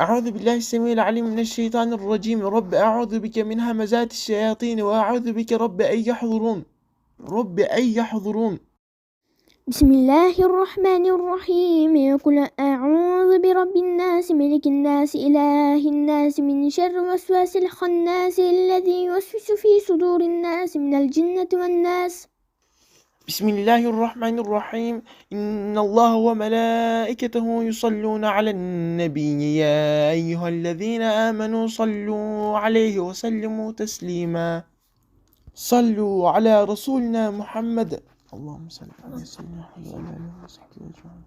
أعوذ بالله السميع العليم من الشيطان الرجيم. رب أعوذ بك من همزات الشياطين وأعوذ بك رب أن يحضرون. رب أن يحضرون. بسم الله الرحمن الرحيم. قل أعوذ برب الناس ملك الناس إله الناس من شر وسواس الخناس الذي يوسوس في صدور الناس من الجنة والناس. بسم الله الرحمن الرحيم. إن الله وملائكته يصلون على النبي. يا أيها الذين آمنوا صلوا عليه وسلموا تسليما. صلوا على رسولنا محمد. اللهم صل على سيدنا محمد وعلى آله وصحبه أجمعين.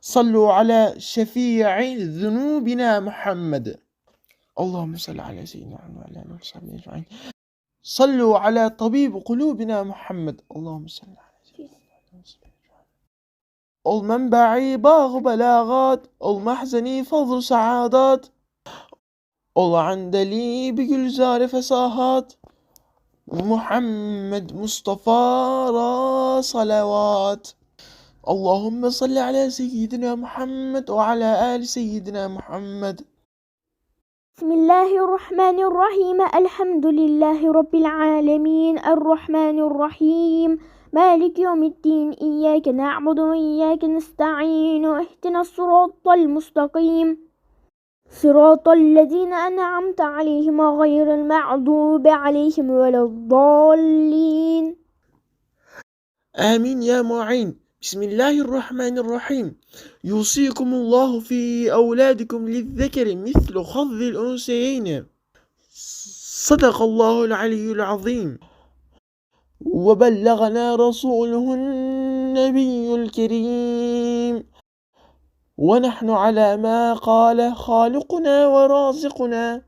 صلوا على شفيع ذنوبنا محمد. اللهم صل على سيدنا محمد وعلى آله وصحبه أجمعين. صلوا على طبيب قلوبنا محمد. اللهم صل على سيدنا محمد. وصحبه أجمعين المنبعي باغ بلاغات المحزني فضل سعادات العندلي بجلزار فصاحات محمد مصطفى را صلوات. اللهم صل على سيدنا محمد وعلى آل سيدنا محمد. بسم الله الرحمن الرحيم. الحمد لله رب العالمين. الرحمن الرحيم. مالك يوم الدين. إياك نعبد وإياك نستعين. اهدنا الصراط المستقيم. صراط الذين أنعمت عليهم غير المغضوب عليهم ولا الضالين. آمين يا معين. بسم الله الرحمن الرحيم. يوصيكم الله في أولادكم للذكر مثل خذ الأنثيين. صدق الله العلي العظيم. وبلغنا رسوله النبي الكريم. ونحن على ما قال خالقنا ورازقنا.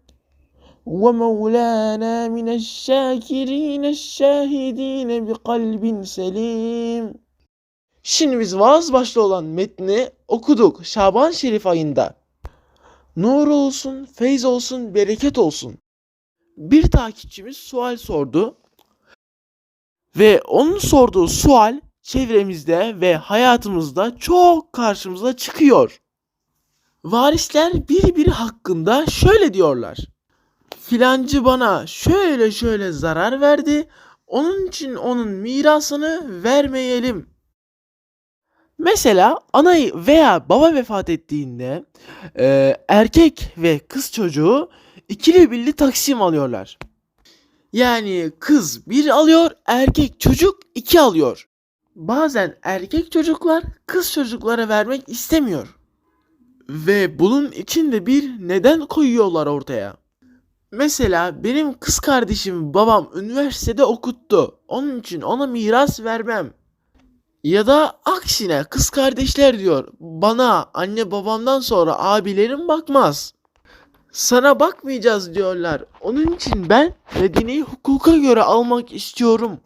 ومولانا من الشاكرين الشاهدين بقلب سليم. Şimdi biz vaaz başlı olan metni okuduk Şaban Şerif ayında. Nur olsun, feyz olsun, bereket olsun. Bir takipçimiz sual sordu. Ve onun sorduğu sual çevremizde ve hayatımızda çok karşımıza çıkıyor. Varisler birbiri hakkında şöyle diyorlar. Filancı bana şöyle şöyle zarar verdi. Onun için onun mirasını vermeyelim. Mesela ana veya baba vefat ettiğinde e, erkek ve kız çocuğu ikili birli taksim alıyorlar. Yani kız bir alıyor, erkek çocuk iki alıyor. Bazen erkek çocuklar kız çocuklara vermek istemiyor. Ve bunun için de bir neden koyuyorlar ortaya. Mesela benim kız kardeşimi babam üniversitede okuttu. Onun için ona miras vermem. Ya da aksine kız kardeşler diyor bana anne babamdan sonra abilerim bakmaz. Sana bakmayacağız diyorlar. Onun için ben medeni hukuka göre almak istiyorum.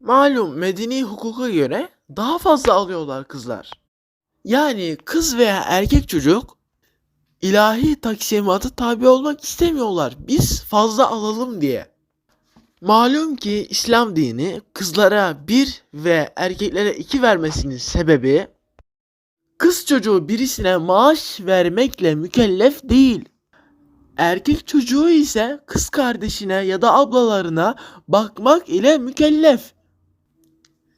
Malum medeni hukuka göre daha fazla alıyorlar kızlar. Yani kız veya erkek çocuk ilahi taksimata tabi olmak istemiyorlar. Biz fazla alalım diye. Malum ki İslam dini kızlara bir ve erkeklere iki vermesinin sebebi kız çocuğu birisine maaş vermekle mükellef değil. Erkek çocuğu ise kız kardeşine ya da ablalarına bakmak ile mükellef.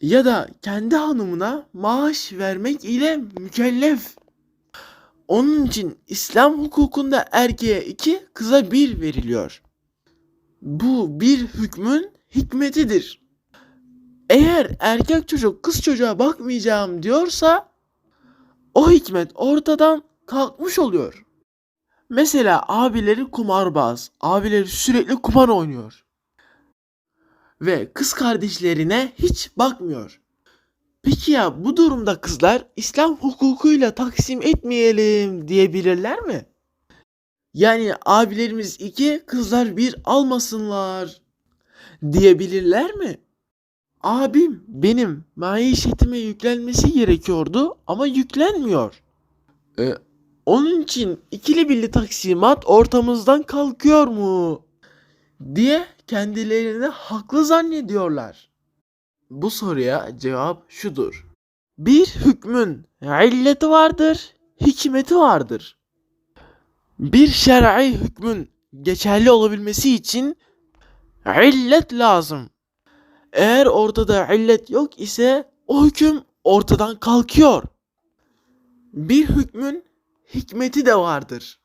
Ya da kendi hanımına maaş vermek ile mükellef. Onun için İslam hukukunda erkeğe iki, kıza bir veriliyor. Bu bir hükmün hikmetidir. Eğer erkek çocuk kız çocuğa bakmayacağım diyorsa o hikmet ortadan kalkmış oluyor. Mesela abileri kumarbaz, abileri sürekli kumar oynuyor. Ve kız kardeşlerine hiç bakmıyor. Peki ya bu durumda kızlar İslam hukukuyla taksim etmeyelim diyebilirler mi? Yani abilerimiz iki, kızlar bir almasınlar diyebilirler mi? Abim benim maişetime yüklenmesi gerekiyordu ama yüklenmiyor. E, onun için ikili birli taksimat ortamızdan kalkıyor mu? diye kendilerini haklı zannediyorlar. Bu soruya cevap şudur. Bir hükmün illeti vardır, hikmeti vardır. Bir şer'i hükmün geçerli olabilmesi için illet lazım. Eğer ortada illet yok ise o hüküm ortadan kalkıyor. Bir hükmün hikmeti de vardır.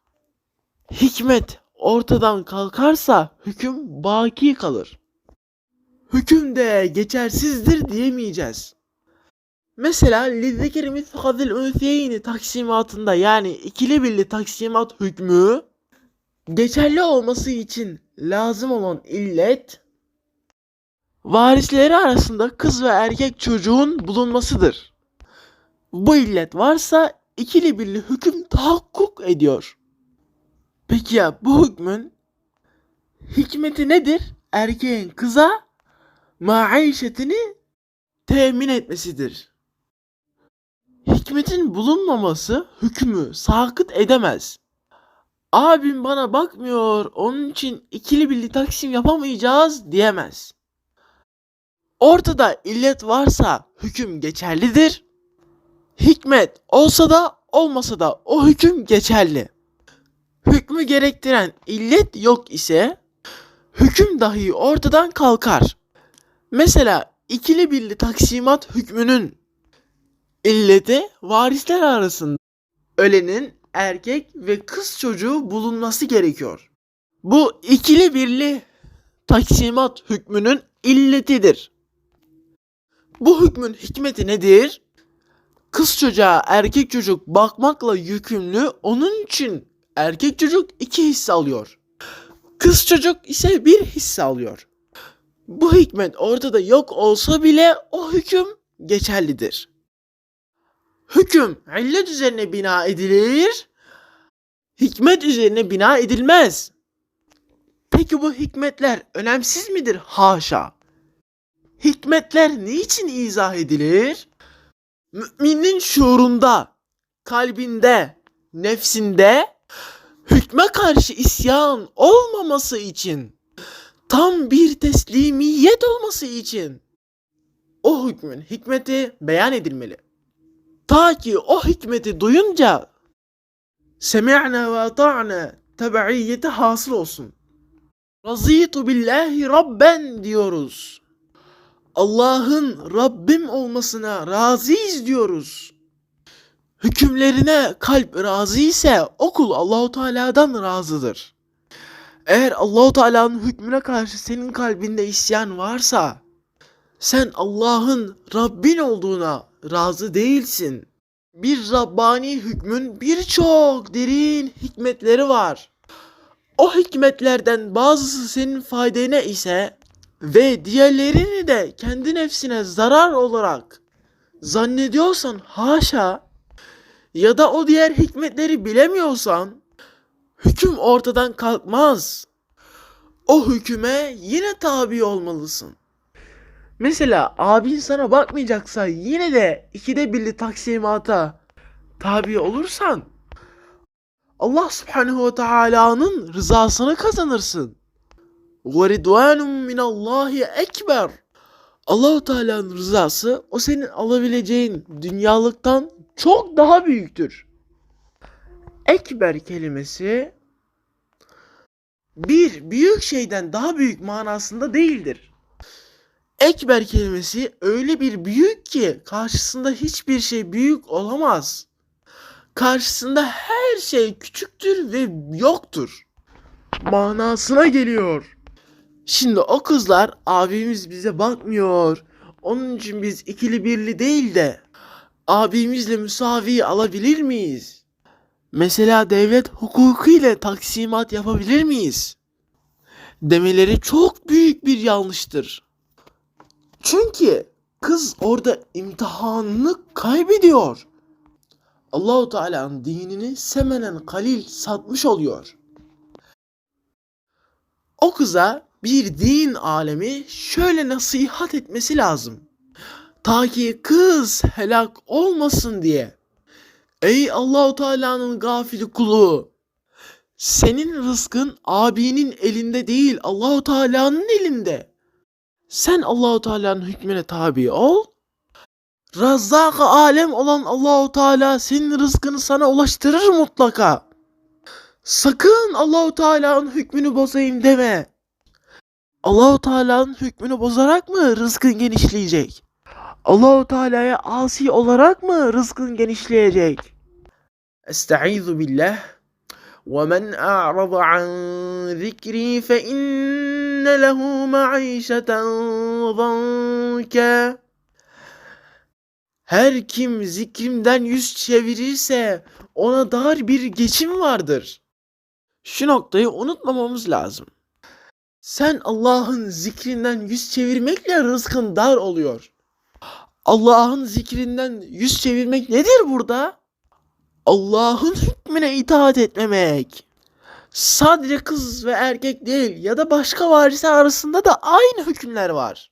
Hikmet ortadan kalkarsa hüküm baki kalır. Hüküm de geçersizdir diyemeyeceğiz. Mesela lizzekeri mithkazil ünsiyeyni taksimatında yani ikili birli taksimat hükmü geçerli olması için lazım olan illet varisleri arasında kız ve erkek çocuğun bulunmasıdır. Bu illet varsa ikili birli hüküm tahakkuk ediyor. Peki ya bu hükmün hikmeti nedir? Erkeğin kıza maişetini temin etmesidir. Hikmetin bulunmaması hükmü sakıt edemez. Abim bana bakmıyor, onun için ikili birli taksim yapamayacağız diyemez. Ortada illet varsa hüküm geçerlidir. Hikmet olsa da olmasa da o hüküm geçerli. Hükmü gerektiren illet yok ise hüküm dahi ortadan kalkar. Mesela ikili birli taksimat hükmünün illeti varisler arasında ölenin erkek ve kız çocuğu bulunması gerekiyor. Bu ikili birli taksimat hükmünün illetidir. Bu hükmün hikmeti nedir? Kız çocuğa erkek çocuk bakmakla yükümlü onun için erkek çocuk iki hisse alıyor. Kız çocuk ise bir hisse alıyor. Bu hikmet ortada yok olsa bile o hüküm geçerlidir. Hüküm illet üzerine bina edilir, hikmet üzerine bina edilmez. Peki bu hikmetler önemsiz midir? Haşa. Hikmetler niçin izah edilir? Müminin şuurunda, kalbinde, nefsinde hükme karşı isyan olmaması için, tam bir teslimiyet olması için o hükmün hikmeti beyan edilmeli. Ta ki o hikmeti duyunca semi'na ve ata'na tebaiyeti hasıl olsun. Razitu billahi rabben diyoruz. Allah'ın Rabbim olmasına razıyız diyoruz. Hükümlerine kalp razı ise o Allahu Teala'dan razıdır. Eğer Allahu Teala'nın hükmüne karşı senin kalbinde isyan varsa sen Allah'ın Rabbin olduğuna razı değilsin. Bir Rabbani hükmün birçok derin hikmetleri var. O hikmetlerden bazısı senin faydana ise ve diğerlerini de kendi nefsine zarar olarak zannediyorsan haşa ya da o diğer hikmetleri bilemiyorsan hüküm ortadan kalkmaz. O hüküme yine tabi olmalısın. Mesela abin sana bakmayacaksa yine de ikide birli taksimata tabi olursan Allah subhanehu ve teala'nın rızasını kazanırsın. Ve ridvanun minallahi ekber. Allahu Teala'nın rızası o senin alabileceğin dünyalıktan çok daha büyüktür. Ekber kelimesi bir büyük şeyden daha büyük manasında değildir. Ekber kelimesi öyle bir büyük ki karşısında hiçbir şey büyük olamaz. Karşısında her şey küçüktür ve yoktur. Manasına geliyor. Şimdi o kızlar abimiz bize bakmıyor. Onun için biz ikili birli değil de abimizle müsavi alabilir miyiz? Mesela devlet hukuku ile taksimat yapabilir miyiz? Demeleri çok büyük bir yanlıştır. Çünkü kız orada imtihanını kaybediyor. Allahu Teala'nın dinini semenen kalil satmış oluyor. O kıza bir din alemi şöyle nasihat etmesi lazım. Ta ki kız helak olmasın diye. Ey Allahu Teala'nın gafili kulu. Senin rızkın abinin elinde değil, Allahu Teala'nın elinde. Sen Allahu Teala'nın hükmüne tabi ol. Razzak alem olan Allahu Teala senin rızkını sana ulaştırır mutlaka. Sakın Allahu Teala'nın hükmünü bozayım deme. Allahu Teala'nın hükmünü bozarak mı rızkın genişleyecek? Allahu Teala'ya asi olarak mı rızkın genişleyecek? Estaizu billah. وَمَنْ أَعْرَضَ عَنْ ذِكْرِي فَإِنَّ لَهُ مَعِيشَةً ضَنْكًا Her kim zikrimden yüz çevirirse ona dar bir geçim vardır. Şu noktayı unutmamamız lazım. Sen Allah'ın zikrinden yüz çevirmekle rızkın dar oluyor. Allah'ın zikrinden yüz çevirmek nedir burada? Allah'ın hükmüne itaat etmemek. Sadece kız ve erkek değil ya da başka varisler arasında da aynı hükümler var.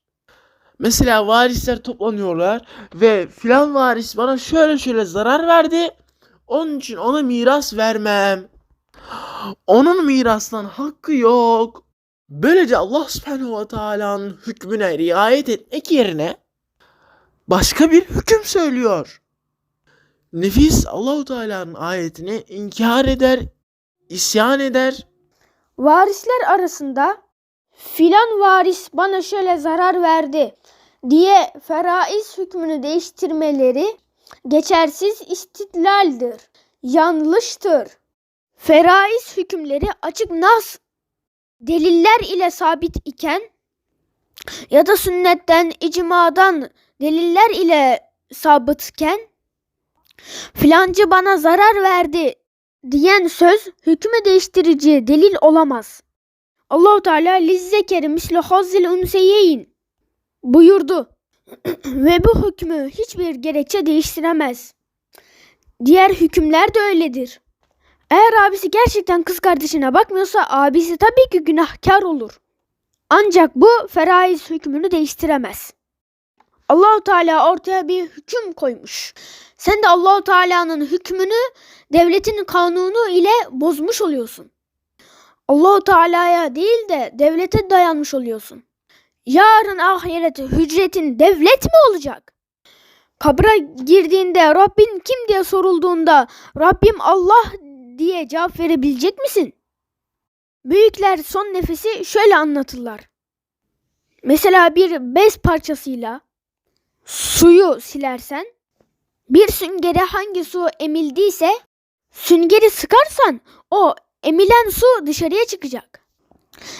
Mesela varisler toplanıyorlar ve filan varis bana şöyle şöyle zarar verdi. Onun için ona miras vermem. Onun mirastan hakkı yok. Böylece Allah subhanahu ve teala'nın hükmüne riayet etmek yerine başka bir hüküm söylüyor. Nefis Allahu Teala'nın ayetini inkar eder, isyan eder. Varisler arasında filan varis bana şöyle zarar verdi diye feraiz hükmünü değiştirmeleri geçersiz istidlaldir. Yanlıştır. Feraiz hükümleri açık nas deliller ile sabit iken ya da sünnetten, icmadan deliller ile sabitken filancı bana zarar verdi diyen söz hükmü değiştirici delil olamaz. Allahu Teala lizzekeri mislu hazzil unseyeyn buyurdu. Ve bu hükmü hiçbir gerekçe değiştiremez. Diğer hükümler de öyledir. Eğer abisi gerçekten kız kardeşine bakmıyorsa abisi tabii ki günahkar olur. Ancak bu feraiz hükmünü değiştiremez. Allahu Teala ortaya bir hüküm koymuş. Sen de Allahu Teala'nın hükmünü devletin kanunu ile bozmuş oluyorsun. Allahu Teala'ya değil de devlete dayanmış oluyorsun. Yarın ahirete hücretin devlet mi olacak? Kabra girdiğinde Rabbin kim diye sorulduğunda Rabbim Allah diye cevap verebilecek misin? Büyükler son nefesi şöyle anlatırlar. Mesela bir bez parçasıyla suyu silersen bir süngere hangi su emildiyse süngeri sıkarsan o emilen su dışarıya çıkacak.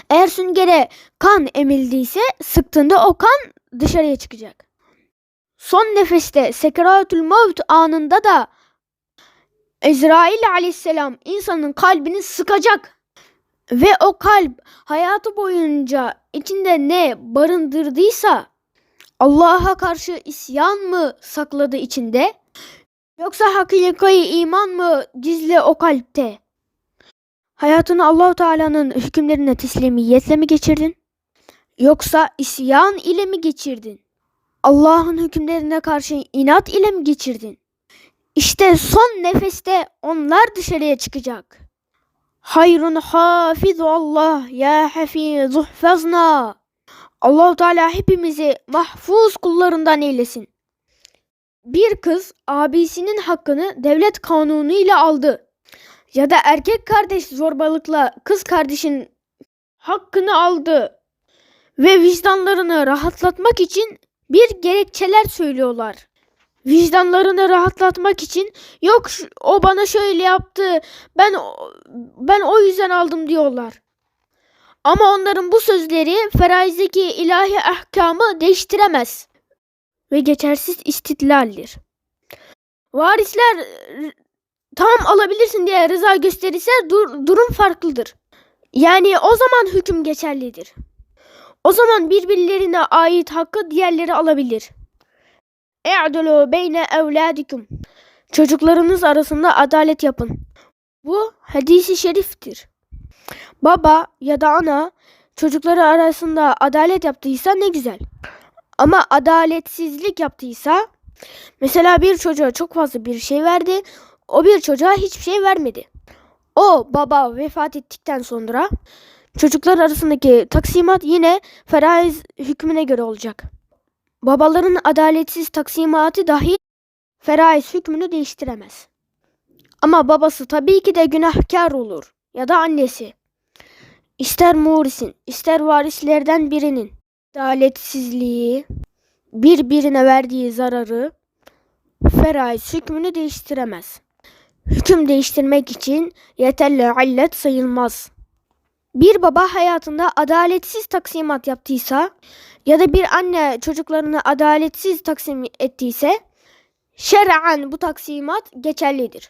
Eğer süngere kan emildiyse sıktığında o kan dışarıya çıkacak. Son nefeste sekeratul mevt anında da Ezrail aleyhisselam insanın kalbini sıkacak. Ve o kalp hayatı boyunca içinde ne barındırdıysa Allah'a karşı isyan mı sakladı içinde? Yoksa hakikayı iman mı gizli o kalpte? Hayatını Allahu Teala'nın hükümlerine teslimiyetle mi geçirdin? Yoksa isyan ile mi geçirdin? Allah'ın hükümlerine karşı inat ile mi geçirdin? İşte son nefeste onlar dışarıya çıkacak. Hayrun hafizu Allah ya hafizu hfazna. Allahu Teala hepimizi mahfuz kullarından eylesin. Bir kız abisinin hakkını devlet kanunu ile aldı. Ya da erkek kardeş zorbalıkla kız kardeşin hakkını aldı. Ve vicdanlarını rahatlatmak için bir gerekçeler söylüyorlar. Vicdanlarını rahatlatmak için yok o bana şöyle yaptı ben ben o yüzden aldım diyorlar. Ama onların bu sözleri feraizdeki ilahi ahkamı değiştiremez ve geçersiz istidlaldir. Varisler tam alabilirsin diye rıza gösterirse dur- durum farklıdır. Yani o zaman hüküm geçerlidir. O zaman birbirlerine ait hakkı diğerleri alabilir. E'dulu beyne evladikum. Çocuklarınız arasında adalet yapın. Bu hadisi şeriftir. Baba ya da ana çocukları arasında adalet yaptıysa ne güzel. Ama adaletsizlik yaptıysa mesela bir çocuğa çok fazla bir şey verdi, o bir çocuğa hiçbir şey vermedi. O baba vefat ettikten sonra çocuklar arasındaki taksimat yine feraiz hükmüne göre olacak. Babaların adaletsiz taksimatı dahi feraiz hükmünü değiştiremez. Ama babası tabii ki de günahkar olur. Ya da annesi. İster Muris'in, ister varislerden birinin adaletsizliği, birbirine verdiği zararı feraiz hükmünü değiştiremez. Hüküm değiştirmek için yeterli illet sayılmaz. Bir baba hayatında adaletsiz taksimat yaptıysa ya da bir anne çocuklarını adaletsiz taksim ettiyse şer'an bu taksimat geçerlidir.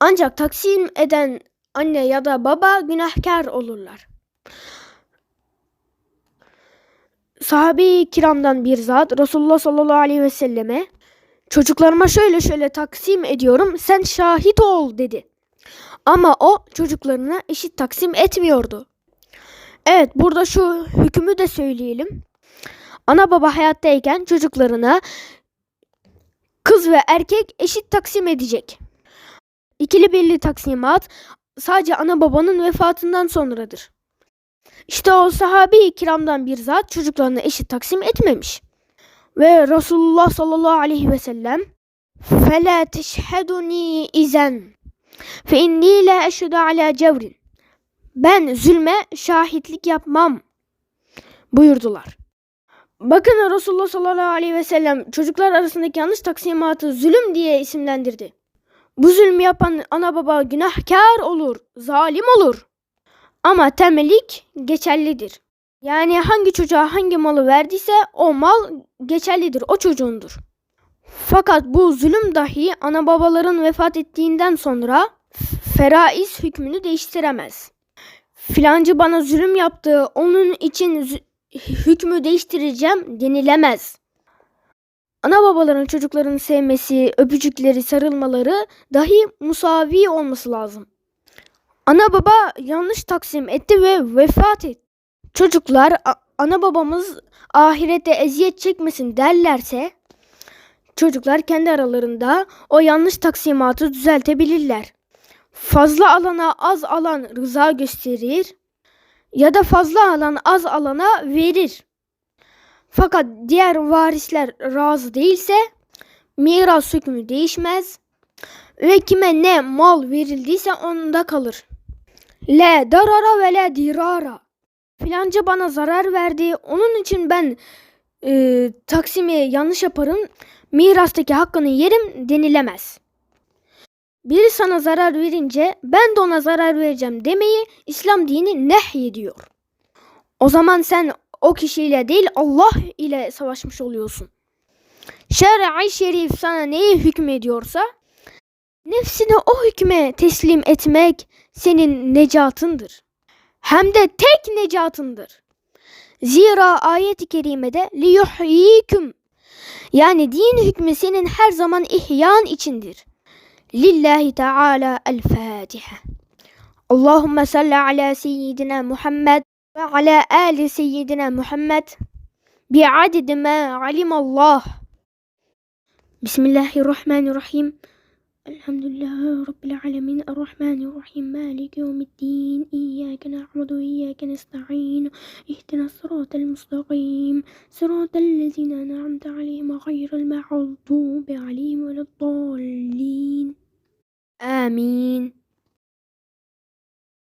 Ancak taksim eden anne ya da baba günahkar olurlar. Sahabe-i kiramdan bir zat Resulullah sallallahu aleyhi ve selleme çocuklarıma şöyle şöyle taksim ediyorum sen şahit ol dedi. Ama o çocuklarına eşit taksim etmiyordu. Evet burada şu hükmü de söyleyelim. Ana baba hayattayken çocuklarına kız ve erkek eşit taksim edecek. İkili birli taksimat sadece ana babanın vefatından sonradır. İşte o sahabe-i kiramdan bir zat çocuklarına eşit taksim etmemiş. Ve Resulullah sallallahu aleyhi ve sellem فَلَا تَشْهَدُنِي اِذَنْ فَاِنِّي لَا اَشْهَدُ عَلَى جَوْرٍ Ben zulme şahitlik yapmam buyurdular. Bakın Resulullah sallallahu aleyhi ve sellem çocuklar arasındaki yanlış taksimatı zulüm diye isimlendirdi. Bu zulmü yapan ana baba günahkar olur, zalim olur. Ama temelik geçerlidir. Yani hangi çocuğa hangi malı verdiyse o mal geçerlidir, o çocuğundur. Fakat bu zulüm dahi ana babaların vefat ettiğinden sonra feraiz hükmünü değiştiremez. Filancı bana zulüm yaptı, onun için hükmü değiştireceğim denilemez. Ana babaların çocuklarını sevmesi, öpücükleri, sarılmaları dahi musavi olması lazım. Ana baba yanlış taksim etti ve vefat etti. Çocuklar "A- ana babamız ahirette eziyet çekmesin derlerse çocuklar kendi aralarında o yanlış taksimatı düzeltebilirler. Fazla alana az alan rıza gösterir ya da fazla alan az alana verir. Fakat diğer varisler razı değilse miras hükmü değişmez ve kime ne mal verildiyse onda kalır. La darara ve la dirara. Filanca bana zarar verdi. Onun için ben e, taksimi yanlış yaparım. Mirastaki hakkını yerim denilemez. Biri sana zarar verince ben de ona zarar vereceğim demeyi İslam dini nehyediyor. O zaman sen o kişiyle değil Allah ile savaşmış oluyorsun. Şer'i şerif sana neyi hükmediyorsa nefsini o hükme teslim etmek senin necatındır. Hem de tek necatındır. Zira ayet-i kerimede liyuhyikum yani din hükmü senin her zaman ihyan içindir. Lillahi Teala el Fatiha. Allahümme salli ala seyyidina Muhammed وعلى آل سيدنا محمد بعدد ما علم الله. بسم الله الرحمن الرحيم. الحمد لله رب العالمين. الرحمن الرحيم. مالك يوم الدين. إياك نعبد وإياك نستعين. اهدنا الصراط المستقيم. صراط الذين أنعمت عليهم غير المغضوب عليهم ولا الضالين. آمين.